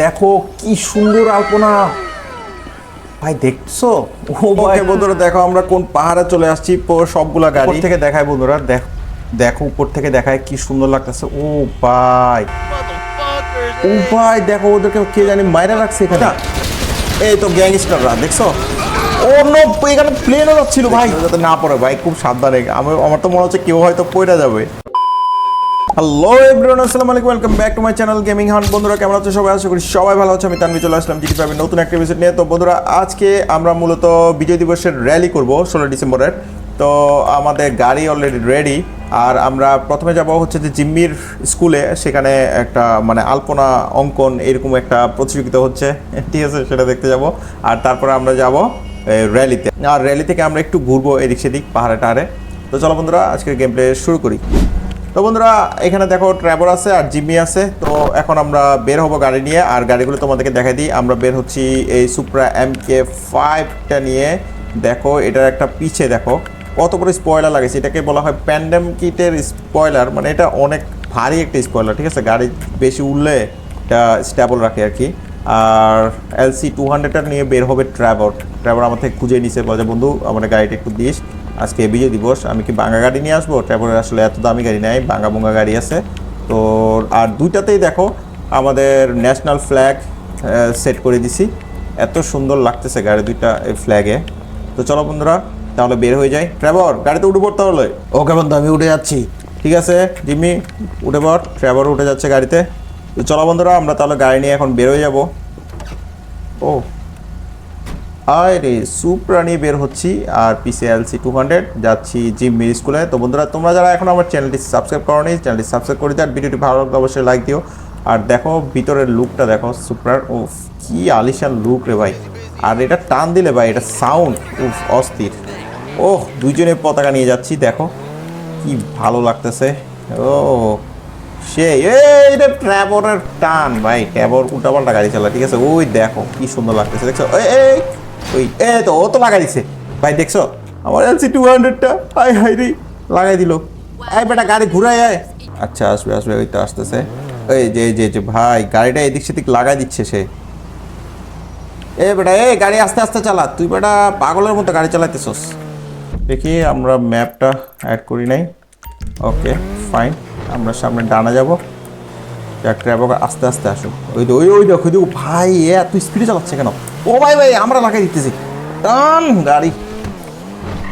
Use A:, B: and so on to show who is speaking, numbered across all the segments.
A: দেখো কি সুন্দর আলপনা। ভাই দেখছ? ও ভাই
B: বন্ধুরা দেখো আমরা কোন পাহাড়ে চলে আসছি সবগুলা গাড়ি।
A: থেকে দেখায় বন্ধুরা দেখ দেখো উপর থেকে দেখায় কি সুন্দর লাগতেছে। ও ভাই। ও ভাই দেখো ওদেরকে কে জানি মাইরা রাখছে এখানে।
B: এই তো গ্যাংস্টাররা দেখছ?
A: অন্য এখানে প্লেনও যাচ্ছিল ভাই।
B: যাতে না পড়ে ভাই খুব সাবধানে। আমি আমার তো মনে হচ্ছে কেউ হয়তো পড়ে যাবে। হ্যালো এভরিওয়ান আসসালামু আলাইকুম। Welcome back to my channel gaming hunt বন্ধুরা, কেমন আছো সবাই? আশা করি সবাই ভালো আছে। আমি তানভি চলে আসলাম জিটি ফাইভের নতুন একটা এপিসোড নিয়ে। তো বন্ধুরা, আজকে আমরা মূলত বিজয় দিবসের র্যালি করব ষোলো ডিসেম্বরের। তো আমাদের গাড়ি অলরেডি রেডি আর আমরা প্রথমে যাব হচ্ছে যে জিম্মির স্কুলে। সেখানে একটা মানে আলপনা, অঙ্কন এরকম একটা প্রতিযোগিতা হচ্ছে। ঠিক আছে, সেটা দেখতে যাব। আর তারপরে আমরা যাব র্যালিতে আর র্যালি থেকে আমরা একটু ঘুরবো এদিক সেদিক পাহাড়ে টাহাড়ে তো চলো বন্ধুরা, আজকের গেম প্লে শুরু করি। তো বন্ধুরা, এখানে দেখো ট্র্যাভর আছে আর জিমি আছে। তো এখন আমরা বের হব গাড়ি নিয়ে, আর গাড়িগুলো তোমাদেরকে দেখাই দিই। আমরা বের হচ্ছি এই সুপ্রা এম কে ফাইভটা নিয়ে। দেখো, এটার একটা পিছে দেখো, কত করে স্পয়লার লাগেছে। এটাকে বলা হয় প্যান্ডেম কিটের স্পয়লার মানে এটা অনেক ভারী একটা স্পয়লার ঠিক আছে? গাড়ি বেশি উঠলে এটা স্ট্যাবল রাখে আর কি। আর এলসি টু হান্ড্রেডটা নিয়ে বের হবে ট্র্যাভর ট্র্যাভর আমার থেকে খুঁজে নিছে, বলে বন্ধু, আমার গাড়িটা একটু দিস। আজকে বিজয় দিবস আমি কি বাঙ্গা গাড়ি নিয়ে আসব? ট্র্যাভরের আসলে এত দামি গাড়ি নেই বাঙ্গা বুঙ্গা গাড়ি আছে। তো আর দুইটাতেই দেখো আমাদের ন্যাশনাল ফ্ল্যাগ সেট করে দিছি। এত সুন্দর লাগতেছে গাড়ি দুইটা এই ফ্ল্যাগে তো চলো বন্ধুরা তাহলে বের হয়ে যাই। ট্র্যাভর গাড়িতে উঠে পড়তে হলে
A: ওকে বন্ধু আমি উঠে যাচ্ছি।
B: ঠিক আছে জিম্মি উঠে পড়। ট্র্যাভর উঠে যাচ্ছে গাড়িতে। তো চলো বন্ধুরা আমরা তাহলে গাড়ি নিয়ে এখন বের হয়ে যাব। ও। আয় রে নিয়ে বের হচ্ছি আর পিসি এলসি টু হান্ড্রেড যাচ্ছি জিম মির স্কুলে তো বন্ধুরা, তোমরা যারা এখন আমার চ্যানেলটি সাবস্ক্রাইব করো নি চ্যানেলটি সাবস্ক্রাইব করে দিও আর ভিডিওটি ভালো লাগলে অবশ্যই লাইক দিও। আর দেখো ভিতরের লুকটা দেখো সুপ্রার ও কি আলিশান লুক রে ভাই। আর এটা টান দিলে ভাই, এটা সাউন্ড উফ, অস্থির। ওহ, দুইজনে পতাকা নিয়ে যাচ্ছি, দেখো কি ভালো লাগতেছে। ও সে এটা ট্র্যাবরের টান, ভাই ট্র্যাবর উল্টাপাল্টা গাড়ি চালা ঠিক আছে? ওই দেখো কি সুন্দর লাগতেছে, দেখছ? এই ওই, এ, তো, ও তো লাগাই দিছে। ভাই, দেখছ? আমার এলসি টু হান্ড্রেডটা হাই হাই, রে, লাগাই দিল। এই বেটা, গাড়ি ঘুরাই আয়। আচ্ছা আসবে আসবে, ওই তো আসতেছে। এই যে যে যে, ভাই, গাড়িটা এদিক সেদিক লাগাই দিচ্ছে সে। এ বেটা এই গাড়ি আস্তে আস্তে চালা। তুই বেটা পাগলের মতো গাড়ি চালাইতেছস। দেখি, আমরা ম্যাপটা অ্যাড করি নাই। ওকে ফাইন আমরা সামনে ডানা যাব। ট্র্যাভক আস্তে আস্তে আসো ওই তো ওই ওই দেখো দেখো ভাই, এ, এত স্পিডে চালাচ্ছে কেন? ও ভাই ভাই, আমরা লাগাই দিতেছি। টান, গাড়ি।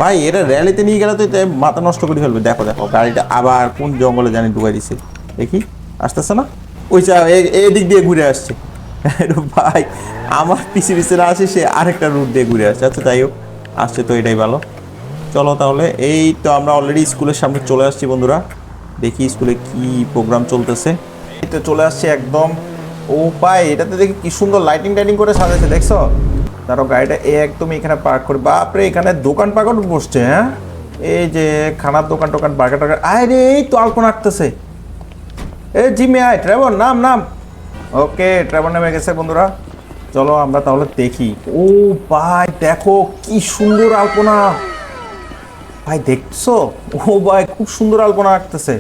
B: ভাই এটা র্যালিতে নিয়ে গেলে তো মাথা নষ্ট করে ফেলবে। দেখো দেখো, গাড়িটা আবার কোন জঙ্গলে জানি ঢুকাই দিছে। দেখি, আসতেছে না? ওই চা এদিক দিয়ে ঘুরে আসছে। ভাই, আমার পিছিয়ে পিছিয়ে না আসে, সে আরেকটা রুট দিয়ে ঘুরে আসছে। আচ্ছা যাই হোক, আসছে তো এটাই ভালো। চলো তাহলে, এই তো আমরা অলরেডি স্কুলের সামনে চলে আসছি বন্ধুরা। দেখি স্কুলে কি প্রোগ্রাম চলতেছে। এই তো চলে আসছে একদম ও পাই এটাতে দেখি কি সুন্দর লাইটিং টাইটিং করে সাজাইছে, দেখছ? তারও গাড়িটা এ একদম এখানে পার্ক করে। বাপরে, এখানে দোকান পাকট বসছে হ্যাঁ? এই যে খানার দোকান টোকান বার্গার আয় রে এই তো আলপনা আঁকতেছে এ জিমি আয় ট্রেভর নাম নাম। ওকে ট্রেভর নামে গেছে, বন্ধুরা। চলো আমরা তাহলে দেখি। ও ভাই, দেখো কি সুন্দর আলপনা। ভাই, দেখছ? ও ভাই, খুব সুন্দর আলপনা আঁকতেছে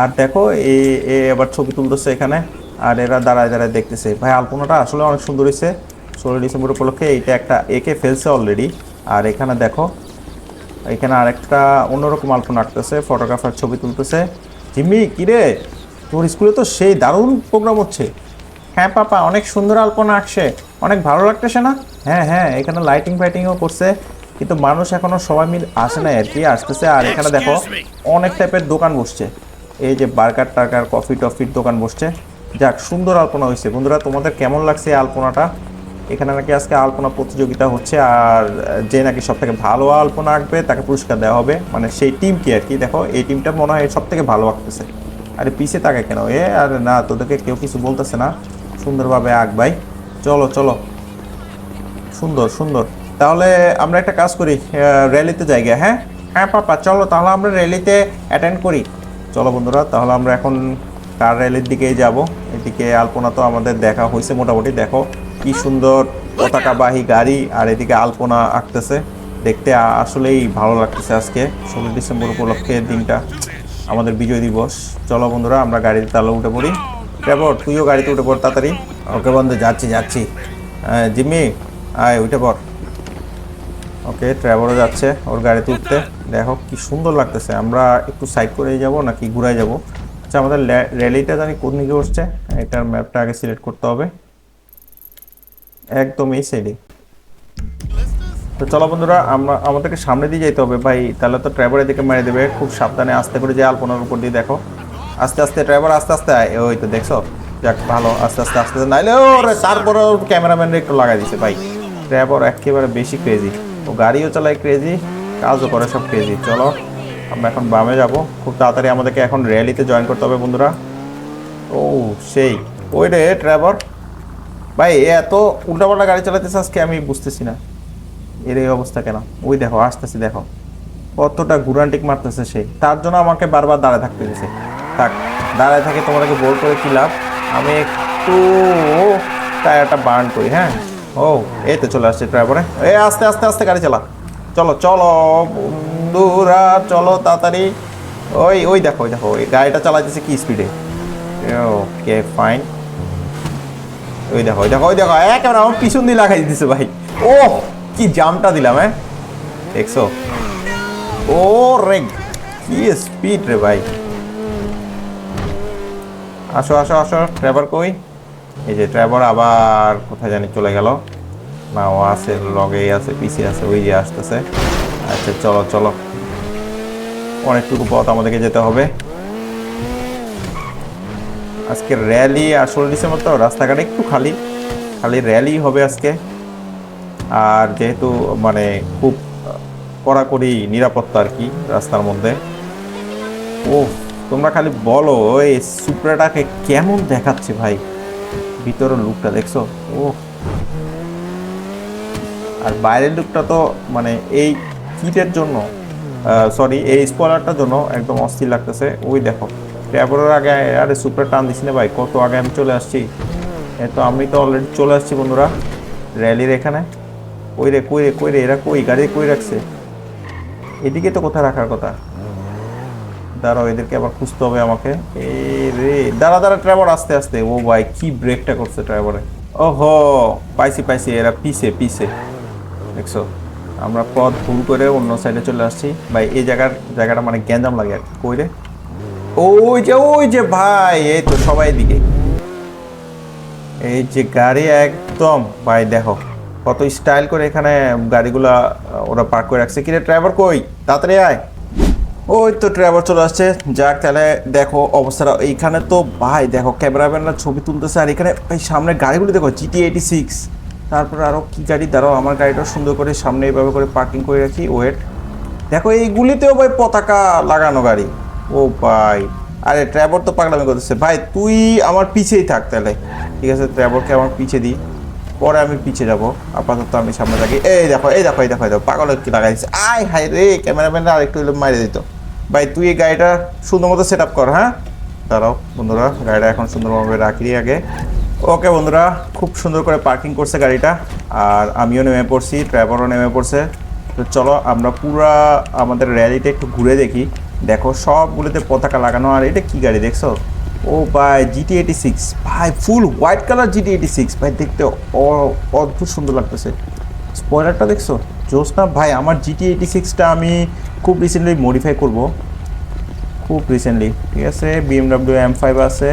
B: আর দেখো এ এ এবার ছবি তুলতেছে এখানে আর এরা দাঁড়ায় দাঁড়ায় দেখতেছে। ভাই আলপনাটা আসলে অনেক সুন্দর হয়েছে। ষোলো ডিসেম্বর উপলক্ষে এইটা একটা একে ফেলছে অলরেডি আর এখানে দেখো এখানে আরেকটা অন্যরকম আলপনা আঁকতেছে ফটোগ্রাফার ছবি তুলতেছে। জিম্মি কিরে? তোর স্কুলে তো সেই দারুণ প্রোগ্রাম হচ্ছে। হ্যাঁ পাপা অনেক সুন্দর আলপনা আঁকছে। অনেক ভালো লাগতেছে না? হ্যাঁ হ্যাঁ এখানে লাইটিং ফাইটিংও করছে। কিন্তু মানুষ এখনও সবাই মিল আসে না আর কি আসতেছে। আর এখানে দেখো অনেক টাইপের দোকান বসছে। এই যে বার্গার টার্গার, কফি টফির দোকান বসছে। যাক, সুন্দর আলপনা হয়েছে। বন্ধুরা, তোমাদের কেমন লাগছে আলপনাটা? এখানে নাকি আজকে আলপনা প্রতিযোগিতা হচ্ছে, আর যে নাকি সব থেকে ভালো আলপনা আঁকবে, তাকে পুরস্কার দেওয়া হবে। মানে সেই টিমকে আর কি? দেখো, এই টিমটা মনে হয় সব থেকে ভালো আঁকতেছে। আরে পিছে তাকে কেন? এ, আর না, তোদেরকে কেউ কিছু বলতেছে না। সুন্দরভাবে আঁক ভাই। চলো চলো। সুন্দর সুন্দর। তাহলে আমরা একটা কাজ করি র্যালিতে জায়গা হ্যাঁ? হ্যাঁ পাপা, চলো, তাহলে আমরা র্যালিতে অ্যাটেন্ড করি। চলো বন্ধুরা, তাহলে আমরা এখন কার র্যালির দিকে যাব? এদিকে আলপনা তো আমাদের দেখা হয়েছে মোটামুটি। দেখো কি সুন্দর পতাকাবাহী গাড়ি, আর এদিকে আলপনা আঁকতেছে। দেখতে আসলেই ভালো লাগতেছে আজকে ষোলো ডিসেম্বর উপলক্ষে দিনটা, আমাদের বিজয় দিবস। চলো বন্ধুরা, আমরা গাড়িতে তাহলে উঠে পড়ি। ট্রেভর, তুইও গাড়িতে উঠে পড় তাড়াতাড়ি। ওকে বন্ধু, যাচ্ছি যাচ্ছি। জিম্মি, আয়, উঠে পড়। ওকে ট্রাভেলও যাচ্ছে ওর গাড়িতে উঠতে। দেখো কি সুন্দর লাগতেছে। আমরা একটু সাইড করে যাব নাকি ঘুরায় যাব? আচ্ছা আমাদের র্যালিটা জানি কোন দিকে উঠছে? এটার ম্যাপটা আগে সিলেক্ট করতে হবে। একদম এই সাইডে তো চলো বন্ধুরা, আমরা আমাদেরকে সামনে দিয়ে যেতে হবে। ভাই, তাহলে তো ট্রাইভার এদিকে মেরে দেবে। খুব সাবধানে আস্তে করে যে আলপনার উপর দিয়ে দেখো। আস্তে আস্তে ড্রাইভার আস্তে আস্তে। ওই তো দেখছ? যাক, ভালো। আস্তে আস্তে আস্তে আস্তে। নাইলে ওরে তারপরে ক্যামেরাম্যান একটু লাগাই দিছে, ভাই। ড্রাইভার একেবারে বেশি ক্রেজি ও গাড়িও চালায় ক্রেজি কাজও করে সব ক্রেজি চলো, আমরা এখন বামে যাব। খুব তাড়াতাড়ি আমাদেরকে এখন র্যালিতে জয়েন করতে হবে বন্ধুরা। ও, সেই। ওই রে ড্রাইভার ভাই এত উল্টাপাল্টা গাড়ি চালাতেছে আজকে, আমি বুঝতেছি না। এর এই অবস্থা কেন? ওই দেখো, আসতেছি, দেখো। কতটা গুরান্টিক মারতেছে সে। তার জন্য আমাকে বারবার দাঁড়ায় থাকতে দিছে থাক, দাঁড়ায় থাকে তোমাদেরকে বোর করে কি লাভ আমি একটু টায়ারটা বার্ন করি হ্যাঁ? ও, এই তো চলে আসছে ড্রাইভারে এ? আস্তে আস্তে আস্তে গাড়ি চালা। চলো চলো, বন্ধুরা, চলো তাড়াতাড়ি। ওই ওই দেখো ওই দেখো, ওই গাড়িটা চালাইতেছে কি স্পিডে ওকে ফাইন ওই দেখো ওই দেখো ওই দেখো, একেবারে আমার পিছন দিয়ে লাগাই দিতেছে ভাই। ও কি জামটা দিলাম হ্যাঁ দেখছ? ও রে কি স্পিড রে ভাই। আসো আসো আসো ড্রাইভার কই? এই যে ড্রাইভার আবার কোথায় জানি চলে গেল। না ও আছে, লগেই আছে, পিছিয়ে আছে, ওই যে আসতেছে। আচ্ছা চলো চলো। অনেকটুকু পথ আমাদেরকে যেতে হবে। আজকে র্যালি আর ষোলো ডিসেম্বর তো রাস্তাঘাট একটু খালি। খালি র্যালি হবে আজকে। আর যেহেতু মানে খুব কড়াকড়ি নিরাপত্তা আর কি রাস্তার মধ্যে। ও তোমরা খালি বলো, এই সুপ্রাটাকে কেমন দেখাচ্ছে ভাই? ভিতরের লুকটা দেখছ? ও আর বাইরের লুকটা তো মানে এই কিটের জন্য সরি এই স্পলারটার জন্য একদম অস্থির লাগতেছে। ওই দেখো ট্যাবলের আগে আরে সুপার টান দিস না ভাই, কত আগে আমি চলে আসছি। তো আমি তো অলরেডি চলে আসছি বন্ধুরা র্যালির এখানে। কই রে কই রে কই রে, এরা কই? গাড়ি কই রাখছে? এদিকে তো কোথায় রাখার কথা? দাঁড়াও, এদেরকে আবার খুঁজতে হবে আমাকে। এ রে, দাঁড়া দাঁড়া ড্রাইভার আস্তে আস্তে। ও ভাই, কি ব্রেকটা করছে ড্রাইভারে ওহো, পাইছি পাইছি, এরা পিছে পিছে। দেখছ, আমরা পথ ভুল করে অন্য সাইডে চলে আসছি। ভাই, এই জায়গার, জায়গাটা মানে গ্যাঞ্জাম লাগে আর। কই রে? ওই যে ওই যে ভাই, এই তো সবাই দিকে এই যে গাড়ি একদম, ভাই, দেখো, কত স্টাইল করে এখানে গাড়িগুলা ওরা পার্ক করে রাখছে। কিরে ড্রাইভার কই? তাড়াতাড়ি আয়। ওই তো ড্রাইভার চলে আসছে। যাক, তাহলে দেখো অবস্থাটা এইখানে তো। ভাই, দেখো ক্যামেরাম্যানরা ছবি তুলতেছে আর এখানে এই সামনে গাড়িগুলি দেখো জিটি এইটি সিক্স তারপরে আরও কী গাড়ি? দাঁড়াও, আমার গাড়িটা সুন্দর করে সামনে এইভাবে করে পার্কিং করে রাখি। ওয়েট দেখো, এইগুলিতেও ভাই পতাকা লাগানো গাড়ি। ও ভাই। আরে ড্রাইভার তো পাগলামি করতেছে। ভাই, তুই আমার পিছেই থাক তাহলে। ঠিক আছে ড্রাইভারকে আমার পিছে দিই। পরে আমি পিছে যাব। আপাতত আমি সামনে থাকি। এই দেখো এই দেখো এই দেখো এই দেখো, পাগল কি লাগাইছে। আয় হাই রে, ক্যামেরাম্যানরা আরেকটু হলে মারি দিত। ভাই, তুই এই গাড়িটা সুন্দর মতো সেট আপ কর হ্যাঁ? দাঁড়াও, বন্ধুরা, গাড়িটা এখন সুন্দরভাবে রাখি আগে। ওকে, বন্ধুরা, খুব সুন্দর করে পার্কিং করছে গাড়িটা। আর আমিও নেমে পড়ছি ড্রাইভারও নেমে পড়ছে। তো চলো, আমরা পুরা আমাদের র্যালিটা একটু ঘুরে দেখি। দেখো, সবগুলোতে পতাকা লাগানো, আর এটা কি গাড়ি দেখছ? ও ভাই জিটি এইটি সিক্স ভাই full white colour GT eighty six ভাই, দেখতে অদ্ভুত সুন্দর লাগতেছে। স্পয়লারটা দেখছ? জোসনা ভাই, আমার জিটি এইটি সিক্সটা আমি খুব রিসেন্টলি মডিফাই করব। খুব রিসেন্টলি ঠিক আছে? বিএমডাব্লিউ এম ফাইভ আছে,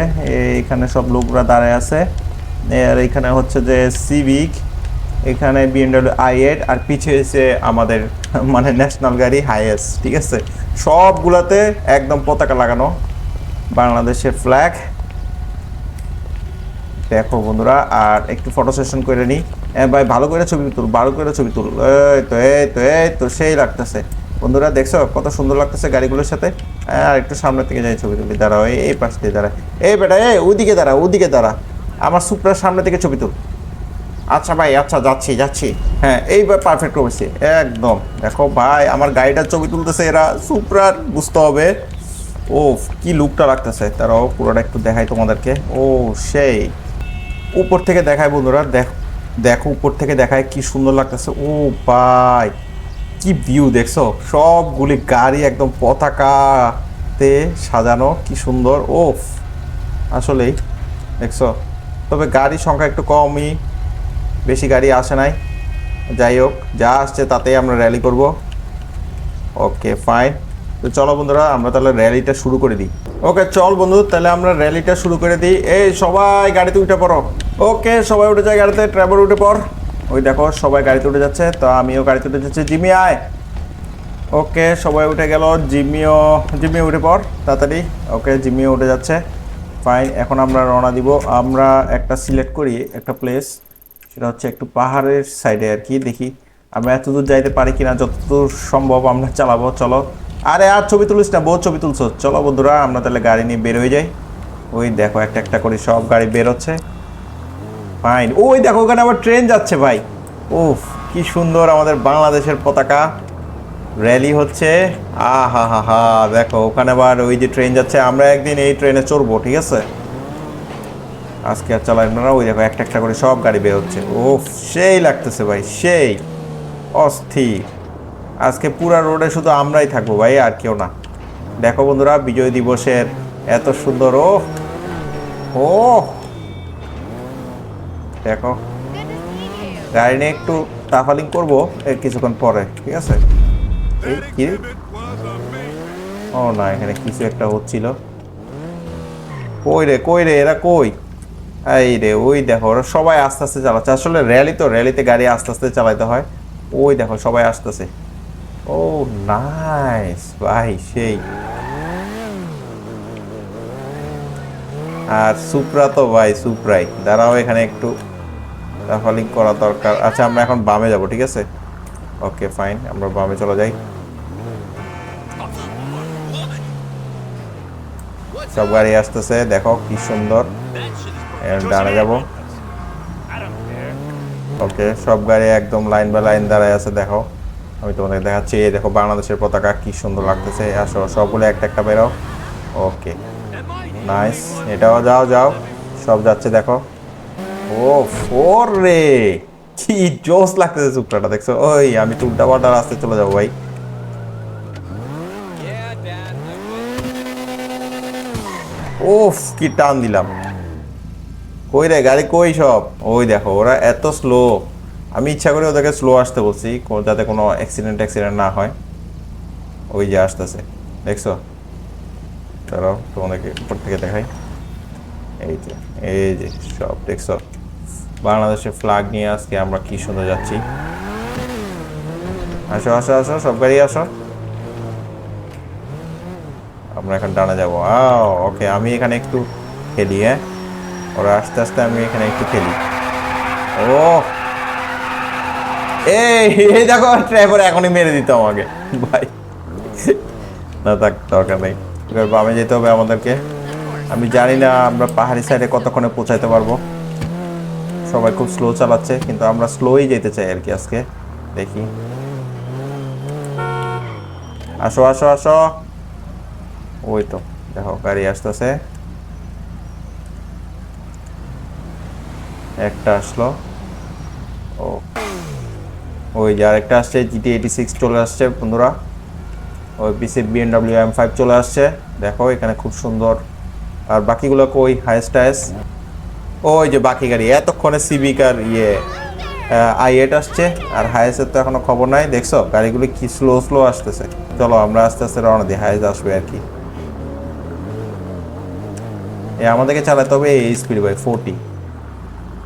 B: এখানে সব লোকরা দাঁড়ায় আছে। আর এখানে হচ্ছে যে সিভিক এখানে বিএমডাব্লিউ আই এইট আর পিছিয়ে হচ্ছে আমাদের মানে ন্যাশনাল গাড়ি হাইয়েস ঠিক আছে? সবগুলাতে একদম পতাকা লাগানো, বাংলাদেশের ফ্ল্যাগ দেখো বন্ধুরা, আর একটু ফটো সেশন করে নিই ভাই, ভালো করে ছবি তুল, ভালো করে ছবি তুল। এই তো এই তো এই তো, সেই লাগতেছে। বন্ধুরা, দেখছ কত সুন্দর লাগতেছে গাড়িগুলোর সাথে? আর একটু সামনে থেকে যাই ছবি তুলি, দাঁড়াও, এই পাশ দিয়ে দাঁড়া। এই বেটা, এই ওদিকে দাঁড়া ওদিকে দাঁড়া। আমার সুপ্রার সামনে থেকে ছবি তুল। আচ্ছা ভাই আচ্ছা যাচ্ছি যাচ্ছি। হ্যাঁ এইবার পারফেক্ট করেছি, একদম। দেখো ভাই, আমার গাড়িটার ছবি তুলতেছে এরা, সুপ্রার, বুঝতে হবে। ও কি লুকটা রাখতেছে তারাও পুরোটা একটু দেখাই তোমাদেরকে। ও, সেই। উপর থেকে দেখায় বন্ধুরা, দেখ দেখো, উপর থেকে দেখায় কি সুন্দর লাগতেছে। ও ভাই কি ভিউ দেখছ? সবগুলি গাড়ি একদম পতাকাতে সাজানো, কি সুন্দর, ওফ! আসলেই, দেখছ? তবে গাড়ির সংখ্যা একটু কমই, বেশি গাড়ি আসে নাই। যাই হোক, যা আসছে তাতেই আমরা র্যালি করব। ওকে ফাইন তো চলো বন্ধুরা, আমরা তাহলে র্যালিটা শুরু করে দিই। ওকে চল বন্ধু, তাহলে আমরা র্যালিটা শুরু করে দিই। এই সবাই গাড়িতে উঠে পড়ো। ওকে সবাই উঠে যায় গাড়িতে ট্রাভেল উঠে পড়। ওই দেখো, সবাই গাড়িতে উঠে যাচ্ছে, তো আমিও গাড়িতে উঠে যাচ্ছি। জিমি, আয়! ওকে, সবাই উঠে গেল। জিমিও জিমিও উঠে পর তাড়াতাড়ি। ওকে, জিমিও উঠে যাচ্ছে। ফাইন এখন আমরা রওনা দিব। আমরা একটা সিলেক্ট করি একটা প্লেস সেটা হচ্ছে একটু পাহাড়ের সাইডে আর কি, দেখি। আমরা এত দূর যাইতে পারি কিনা, যতদূর সম্ভব আমরা চালাবো, চলো। আরে, আর ছবি তুলিস না বহু ছবি তুলছো চলো বন্ধুরা, আমরা তাহলে গাড়ি নিয়ে বের হয়ে যাই। ওই দেখো, একটা একটা করে সব গাড়ি বের হচ্ছে। ফাইন ওই দেখো, ওখানে আবার ট্রেন যাচ্ছে ভাই। উফ, কি সুন্দর আমাদের বাংলাদেশের পতাকা। র্যালি হচ্ছে। আ হা হা হা দেখো, ওখানে আবার ওই যে ট্রেন যাচ্ছে। আমরা একদিন এই ট্রেনে চড়বো, ঠিক আছে? আজকে আর চালাই না, ওই দেখো, একটা একটা করে সব গাড়ি বের হচ্ছে। ওফ সেই লাগতেছে ভাই, সেই। অস্থির। আজকে পুরা রোডে শুধু আমরাই থাকব ভাই, আর কেউ না। দেখো বন্ধুরা, বিজয় দিবসের এত সুন্দর ও ও দেখো। গাড়ি নিয়ে একটু তাফালিং করব, এর কিছুক্ষণ পরে, ঠিক আছে? ও না, এখানে কিছু একটা হচ্ছিল। কই রে কই রে, এরা কই? এই রে, ওই দেখো, ওরা সবাই আস্তে আস্তে চালাচ্ছে। আসলে র্যালি তো র্যালিতে গাড়ি আস্তে আস্তে চালাতে হয়। ওই দেখো, সবাই আসতেছে। ও নাইস ভাই, সেই। আর সুপ্রা তো, ভাই, সুপ্রাই। দাঁড়াও, এখানে একটু রাফালিং করা দরকার। আচ্ছা আমরা এখন বামে যাব, ঠিক আছে? ওকে ফাইন আমরা বামে চলে যাই। সব গাড়ি আসতেছে, দেখো কি সুন্দর। ডানে যাব। ওকে সব গাড়ি একদম লাইন বাই লাইন দাঁড়ায় আছে, দেখো। আমি তোমাদের দেখাচ্ছি, এই দেখো বাংলাদেশের পতাকা কি সুন্দর লাগতেছে। আসো, সবগুলো একটা একটা বেরো। ওকে নাইস এটাও যাও যাও। সব যাচ্ছে, দেখো। ও ফোর রে। কি জোস লাগতেছে সুপ্রাটা দেখছ? ওই, আমি তো উল্টা পাল্টা রাস্তায় চলে যাব, ভাই। ওফ কি টান দিলাম। কই রে, গাড়ি কই সব? ওই দেখো, ওরা এত স্লো আমি ইচ্ছা করে ওদেরকে স্লো আসতে বলছি যাতে কোনো অ্যাক্সিডেন্ট অ্যাক্সিডেন্ট না হয়। ওই যে আসতেছে, দেখছ? চলো, তোমাদেরকে উপর থেকে দেখাই। এই যে এই যে, সব, দেখছ? বাংলাদেশের ফ্ল্যাগ নিয়ে আজকে আমরা কি সুন্দর যাচ্ছি? আসো আসো আসো, সব গাড়ি আসো। আমরা এখন ডানা যাব। ওকে আমি এখানে একটু খেলি হ্যাঁ? ওরা আস্তে আস্তে আমি এখানে একটু খেলি। ও! এই দেখো ড্রাইভার এখনই মেরে দিত আমাকে। ভাই, না থাক, দরকার নেই। বামে যেতে হবে আমাদেরকে। আমি জানি না আমরা পাহাড়ি সাইডে কতক্ষণে পৌঁছাইতে পারব। সবাই খুব স্লো চালাচ্ছে, কিন্তু আমরা স্লোই যেতে চাই আর কি আজকে। দেখি। আসো আসো আসো। ওই তো, দেখো, গাড়ি আসতেছে। একটা আসলো। ও। ওই যে আরেকটা আসছে জিটি এইটি সিক্স চলে আসছে, বন্ধুরা। ওই পিসে বিএনডাব্লিউ এম ফাইভ চলে আসছে। দেখো, এখানে খুব সুন্দর। আর বাকিগুলো কই? হাইস্ট হাইস্ট ওই যে বাকি গাড়ি, এতক্ষণে সিভিক আর ইয়ে আই এইট আসছে, আর হায়েসের তো এখনও খবর নাই। দেখছ, গাড়িগুলো কি স্লো স্লো আসতেছে। চলো, আমরা আস্তে আস্তে রওনা দিই হায়েস আসবে আর কি। এ, আমাদেরকে চালাতে হবে এই স্পিড বাই ফোরটি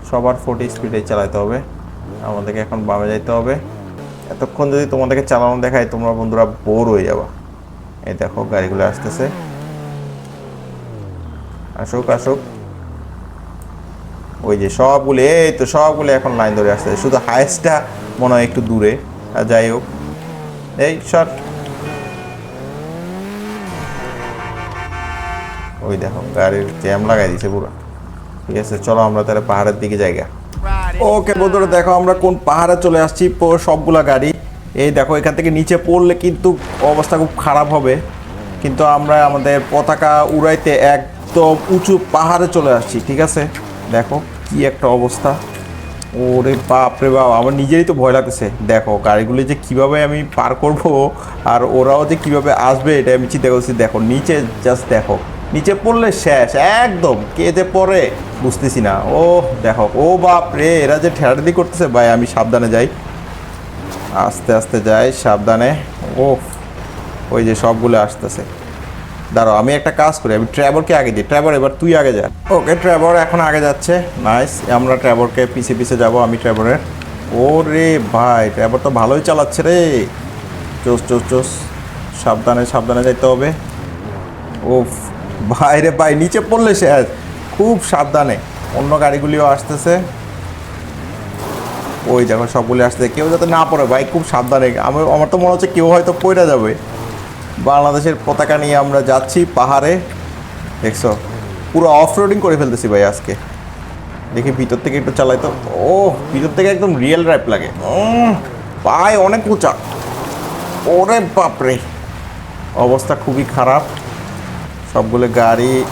B: সবার ফোরটি স্পিডে চালাতে হবে। আমাদেরকে এখন বামে যাইতে হবে। এতক্ষণ যদি তোমাদেরকে চালানো দেখায়, তোমরা বন্ধুরা বোর হয়ে যাবা। এই দেখো, গাড়িগুলো আসতেছে। আসুক আসুক। ওই যে সবগুলো, এই তো সবগুলো এখন লাইন ধরে আসতেছে। শুধু হাইস্টটা মনে হয় একটু দূরে। যাই হোক, এই সর ওই দেখো, গাড়ির জ্যাম লাগাই দিছে পুরো। ঠিক আছে, চলো আমরা তাহলে পাহাড়ের দিকে জায়গা। ওকে বন্ধুরা, দেখো আমরা কোন পাহাড়ে চলে আসছি সবগুলা গাড়ি। এই দেখো, এখান থেকে নিচে পড়লে কিন্তু অবস্থা খুব খারাপ হবে। কিন্তু আমরা আমাদের পতাকা উড়াইতে একদম উঁচু পাহাড়ে চলে আসছি, ঠিক আছে? দেখো কি একটা অবস্থা। ওরে বাপ রে বাপ, আমার নিজেরই তো ভয় লাগতেছে। দেখো গাড়িগুলি যে কীভাবে আমি পার করব আর ওরাও যে কীভাবে আসবে এটা আমি চিন্তা করছি। দেখো নিচে জাস্ট দেখো, নিচে পড়লে শেষ, একদম কে যে পড়ে, বুঝতেছি না। ও দেখো, ও বাপ রে এরা যে ঠেলাঠেলি করতেছে, ভাই, আমি সাবধানে যাই। আস্তে আস্তে যাই, সাবধানে। ও ওই যে সবগুলো আসতেছে। দাঁড়াও, আমি একটা কাজ করি, আমি ট্র্যাভরকে আগে দিই। ট্র্যাভর এবার তুই আগে যা। ওকে ট্র্যাভর এখন আগে যাচ্ছে। নাইস আমরা ট্র্যাভরকে পিছে পিছে যাব, আমি ট্র্যাভরের ও রে ভাই ট্র্যাভর তো ভালোই চালাচ্ছে রে। চোস চোস চোস। সাবধানে সাবধানে যাইতে হবে। ও ভাই রে ভাই, নিচে পড়লে শেষ খুব সাবধানে। অন্য গাড়িগুলিও আসতেছে। ওই দেখো, সবগুলি আসতে কেউ যাতে না পড়ে, ভাই, খুব সাবধানে। আমি, আমার তো মনে হচ্ছে কেউ হয়তো পড়ে যাবে। বাংলাদেশের পতাকা নিয়ে আমরা যাচ্ছি পাহাড়ে। দেখছ? পুরো অফ রোডিং করে ফেলতেছি ভাই আজকে। দেখি ভিতর থেকে একটু চালাই তো। ও ভিতর থেকে একদম রিয়েল ড্রাইভ লাগে। পায় অনেক উঁচা। ওরে বাপরে। অবস্থা খুবই খারাপ। সবগুলো গাড়ি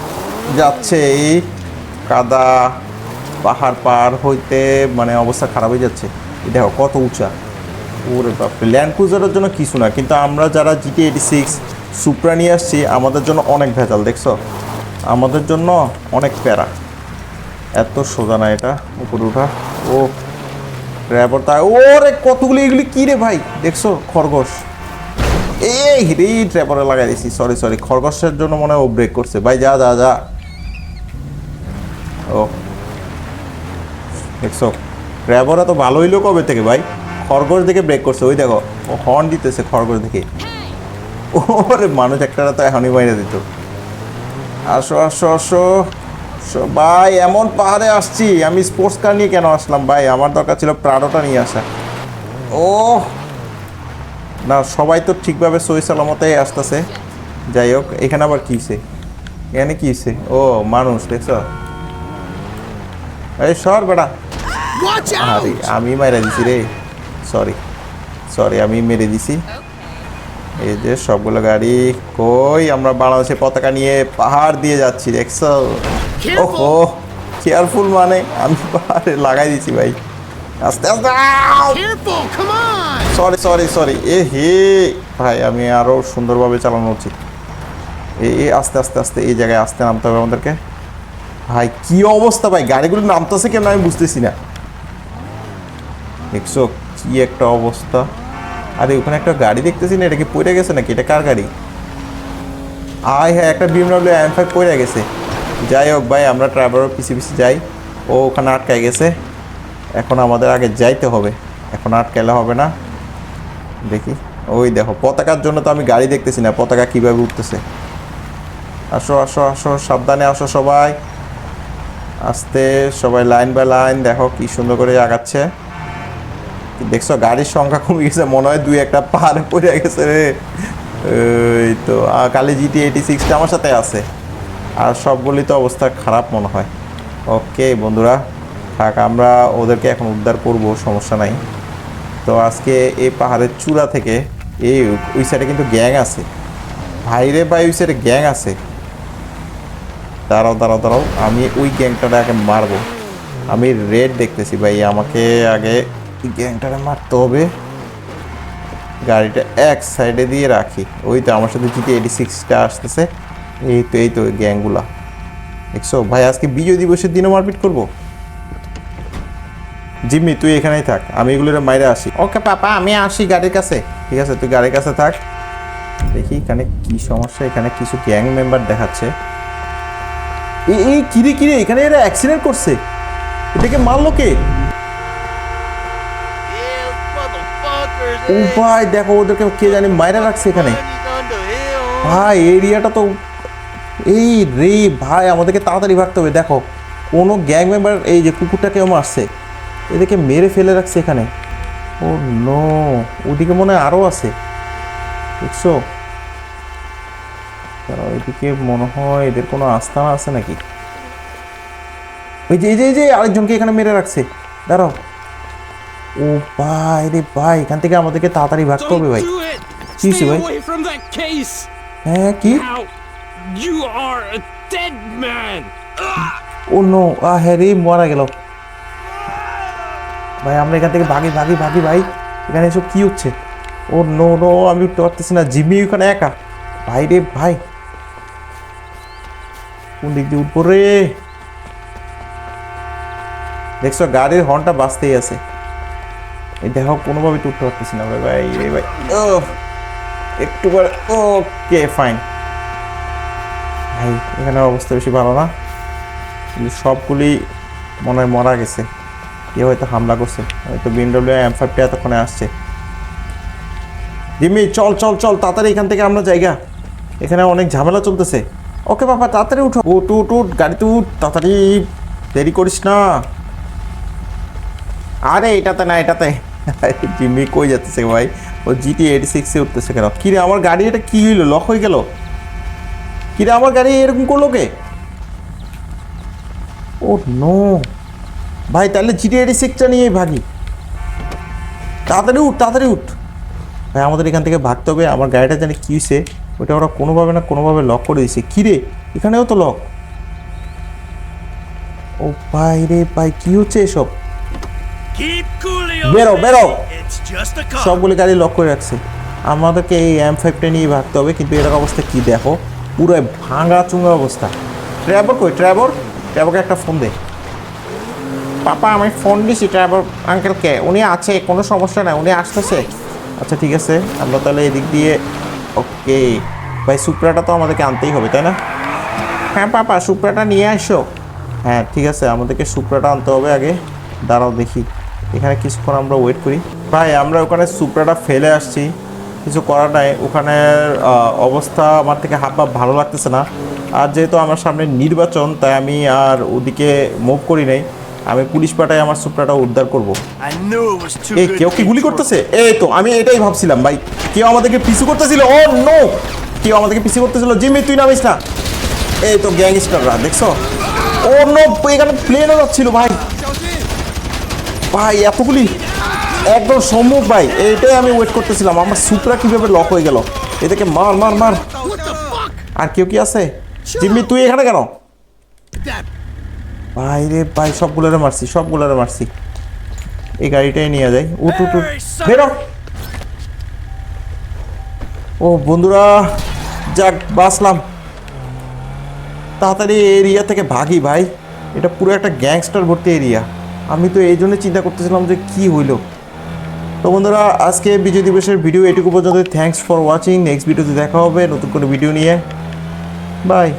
B: যাচ্ছে এই কাদা, পাহাড় পার হইতে মানে অবস্থা খারাপ হয়ে যাচ্ছে। দেখো কত উঁচা। ওরে বাপরে ল্যান্ড ক্রুজারের জন্য কিছু না, কিন্তু আমরা যারা জিটি এইটি সিক্স সুপ্রা নিয়ে আসছি, আমাদের জন্য অনেক ভেজাল, দেখছ? আমাদের জন্য অনেক প্যারা। এত সোজা না এটা, উপরে উঠা। ও ড্রাইভার তা ওরে, কতগুলি, এগুলি কী রে ভাই? দেখছ, খরগোশ। এই রে ড্রাইভারে লাগাই দিছি সরি সরি খরগোশের জন্য মনে হয় ও ব্রেক করছে। ভাই, যা যা যা। ও, দেখছ? ড্রাইভাররা তো ভালো হইল কবে থেকে, ভাই? খরগোশ দেখে ব্রেক করছে। ওই দেখো ও হর্ন দিতেছে খরগোশ দেখে। ওরে মানুষ একটা তো এখনই বাইরে দিত। আসো আসো আসো। ভাই এমন পাহাড়ে আসছি। আমি স্পোর্টস কার নিয়ে কেন আসলাম ভাই? আমার দরকার ছিল প্রাডোটা নিয়ে আসা। ও না সবাই তো ঠিকভাবে সই সালামতে আসতেছে। যাই হোক এখানে আবার কিছে এখানে কিছে ও মানুষ দেখছ? এই সর বেটা। আমি মাইরা দিছি রে। সরি সরি আমি মেরে দিছি। এই যে সবগুলো গাড়ি কই? আমরা বাংলাদেশের পতাকা নিয়ে পাহাড় দিয়ে যাচ্ছি দেখছ
C: Careful!
B: ওহো কেয়ারফুল মানে? আমি পাহাড়ে লাগাই দিছি ভাই। আস্তে আস্তে! সরি সরি সরি এ হে ভাই আমি আরও সুন্দরভাবে চালানো উচিত। এই এই আস্তে আস্তে আস্তে এই জায়গায় আসতে নামতে হবে আমাদেরকে। ভাই কি অবস্থা ভাই? গাড়িগুলো নামতেছে কেন আমি বুঝতেছি না। দেখছ কি একটা অবস্থা? আরে, ওখানে একটা গাড়ি দেখতেছি না, এটা কি পড়ে গেছে নাকি? এটা কার গাড়ি? আয় হ্যাঁ একটা বিএমডাব্লিউ এম ফাইভ পড়ে গেছে। যাই হোক ভাই, আমরা ট্রাভেলার পিছিয়ে পিছিয়ে যাই। ও ওখানে আটকায় গেছে। এখন আমাদের আগে যাইতে হবে। এখন আটকাইলে হবে না। দেখি। ওই দেখো, পতাকার জন্য তো আমি গাড়ি দেখতেছি না। পতাকা কীভাবে উঠতেছে? আসো আসো আসো, সাবধানে আসো সবাই। আসতে, সবাই লাইন বাই লাইন, দেখো কি সুন্দর করে আগাচ্ছে। দেখছ? গাড়ির সংখ্যা কমে গেছে, মনে হয় দুই একটা পাহাড়ে পড়ে গেছে রে। এই তো কালি জিটি এইটি সিক্সটা আমার সাথে আছে। আর সবগুলি তো অবস্থা খারাপ মনে হয়। ওকে, বন্ধুরা, থাক, আমরা ওদেরকে এখন উদ্ধার করব, সমস্যা নাই। তো আজকে এই পাহাড়ের চূড়া থেকে, এই ওই সাইডে কিন্তু গ্যাং আছে। ভাইরে ভাই, ওই সাইডে গ্যাং আছে। দাঁড়াও দাঁড়াও দাঁড়াও, আমি ওই গ্যাংটাকে আগে মারবো। আমি রেড দেখতেছি ভাই, আমাকে আগে এই গ্যাংটাকে মারতে হবে। গাড়িটা এক সাইডে দিয়ে রাখি। ওই তো আমার সাথে জিটি এইটি সিক্সটা আসতেছে। এই তো এই তো গ্যাংগুলা। দেখছ? ভাই, আজকে বিজয় দিবসের দিনও মারপিট করব? জিম্মি, তুই এখানেই থাক। আমি এগুলোর মাইরে আসি। ওকে, পাপা, আমি আসি গাড়ির কাছে। ঠিক আছে, তুই গাড়ির কাছে থাক। দেখি এখানে কি সমস্যা, এখানে কিছু গ্যাং মেম্বার দেখাচ্ছে। এই কিরে কিরে, এখানে এরা অ্যাক্সিডেন্ট করছে। এটাকে মারলো কে? ও ভাই দেখো ওদেরকে কে জানি মাইরা রাখছে এখানে. ভাই এরিয়াটা তো এই রে ভাই আমাদেরকে তাড়াতাড়ি ভাগতে হবে। দেখো কোনো গ্যাং মেম্বার এই যে কুকুরটাকেও মারছে। এদেরকে মেরে ফেলে রাখছে এখানে। ও নো ওদিকে মনে হয় আরও আছে। দাঁড়াও, এদিকে মনে হয় এদের কোনো আস্থানা আছে নাকি? ওই যে এই যে আরেকজনকে এখানে মেরে রাখছে। দাঁড়াও। ও ভাই রে ভাই এখান থেকে আমাদেরকে তাড়াতাড়ি ভাগতে হবে ভাই।
D: from that case!
B: হ্যাঁ কি?
D: You are a dead man!
B: Oh no আ হ্যাঁ রে মারা গেল। ভাই আমরা এখান থেকে ভাগি ভাগি ভাগি ভাই। এখানে এসব কি হচ্ছে? ও নো নো আমি উঠতে পারতেছি না জিমি ওখানে একা। ভাই রে ভাই। কোন দিক দিয়ে উঠবো রে? দেখছ গাড়ির হর্নটা বাঁচতেই আছে। এই দেখো কোনোভাবে তো উঠতে পারতেছি না, ভাই ভাই রে ভাই। ও একটু পরে, ওকে ফাইন ভাই এখানে অবস্থা বেশি ভালো না। সবগুলি মনে হয় মারা গেছে। কেউ হয়তো হামলা করছে। হয়তো বিএমডব্লিউ এম ফাইভটা এতক্ষণে আসছে। জিম্মি, চল চল চল, তাড়াতাড়ি এখান থেকে আমরা জায়গা এখানে অনেক ঝামেলা চলতেছে। ওকে, বাবা, তাড়াতাড়ি উঠো। উঠ উঠ উঠ, গাড়িতে উঠ, তাড়াতাড়ি। দেরি করিস না। আরে, এটাতে না, এটাতে। জিম্মি কই যাচ্ছে ভাই? ও জিটি এইটি সিক্সে উঠতেছে কেন? কিরে, আমার গাড়ি এটা কি হইল? লক হয়ে গেল? কিরে, আমার গাড়ি এরকম করল কে? ও নো। ভাই, তাহলে জিটি এইটি সিক্সটা নিয়ে ভাগি। তাড়াতাড়ি উঠ তাড়াতাড়ি উঠ। ভাই, আমাদের এখান থেকে ভাগতে হবে। আমার গাড়িটা জানি কী হয়েছে ওটা ওরা কোনোভাবে না কোনোভাবে লক করে দিয়েছে। কী রে এখানেও তো লক ও ভাই রে ভাই, কী হচ্ছে এসব? বেরো বেরো. সবগুলি গাড়ি লক করে রাখছে। আমাদেরকে এই এম ফাইভটা নিয়ে ভাগতে হবে কিন্তু এরকম অবস্থা কি দেখো? পুরো ভাঙা চুঙ্গা অবস্থা। ট্র্যাভর কই? ট্র্যাভর ট্র্যাভরকে একটা ফোন দে। পাপা আমি ফোন দিছি ট্র্যাভর আঙ্কেলকে উনি আছে কোনো সমস্যা নাই উনি আসতেছে। আচ্ছা ঠিক আছে আমরা তাহলে এদিক দিয়ে ওকে। ভাই সুপ্রাটা তো আমাদেরকে আনতেই হবে তাই না? হ্যাঁ পাপা সুপ্রাটা নিয়ে আসো। হ্যাঁ ঠিক আছে আমাদেরকে সুপ্রাটা আনতে হবে আগে। দাঁড়াও দেখি। এখানে কিছুক্ষণ আমরা ওয়েট করি। ভাই আমরা ওখানে সুপ্রাটা ফেলে আসছি। কিছু করার নাই। ওখানের অবস্থা আমার থেকে হাফ হাফ ভালো লাগতেছে না। আর যেহেতু আমার সামনে নির্বাচন তাই আমি আর ওদিকে মুভ করি নাই। আমি পুলিশ পাঠায় আমার সুপ্রাটা উদ্ধার করব। এই কেউ কি গুলি করতেছে? এই তো আমি এটাই ভাবছিলাম ভাই। কেউ আমাদেরকে পিছু করতেছিল? ও নো কেউ আমাদেরকে পিছু করতেছিল? জিম্মি তুই নামিস না। এই তো গ্যাংস্টাররা দেখছ? ও নো এখানে প্লেনও যাচ্ছিল ভাই। ভাই এতগুলি একদম সম্মুখ ভাই। এইটাই আমি ওয়েট করতেছিলাম। আমার সুপরা কীভাবে লক হয়ে গেল? এদেরকে মার মার মার? আর কেউ কি আছে? জিম্মি তুই এখানে কেন? ভাই রে ভাই সবগুলোরে মারছি সবগুলোরে মারছি। এই গাড়িটাই নিয়ে যাই। উঠ উঠ উঠ। বেরো। ও বন্ধুরা যাক বাঁচলাম। তাড়াতাড়ি এরিয়া থেকে ভাগি ভাই। এটা পুরো একটা গ্যাংস্টার ভর্তি এরিয়া। আমি তো এই জন্য চিন্তা করতেছিলাম যে কি হইল। তো বন্ধুরা, আজকে বিজয় দিবসের ভিডিও এটুকু পর্যন্ত থ্যাংকস ফর ওয়াচিং নেক্সট ভিডিওতে দেখা হবে। নতুন কোনো ভিডিও নিয়ে। বাই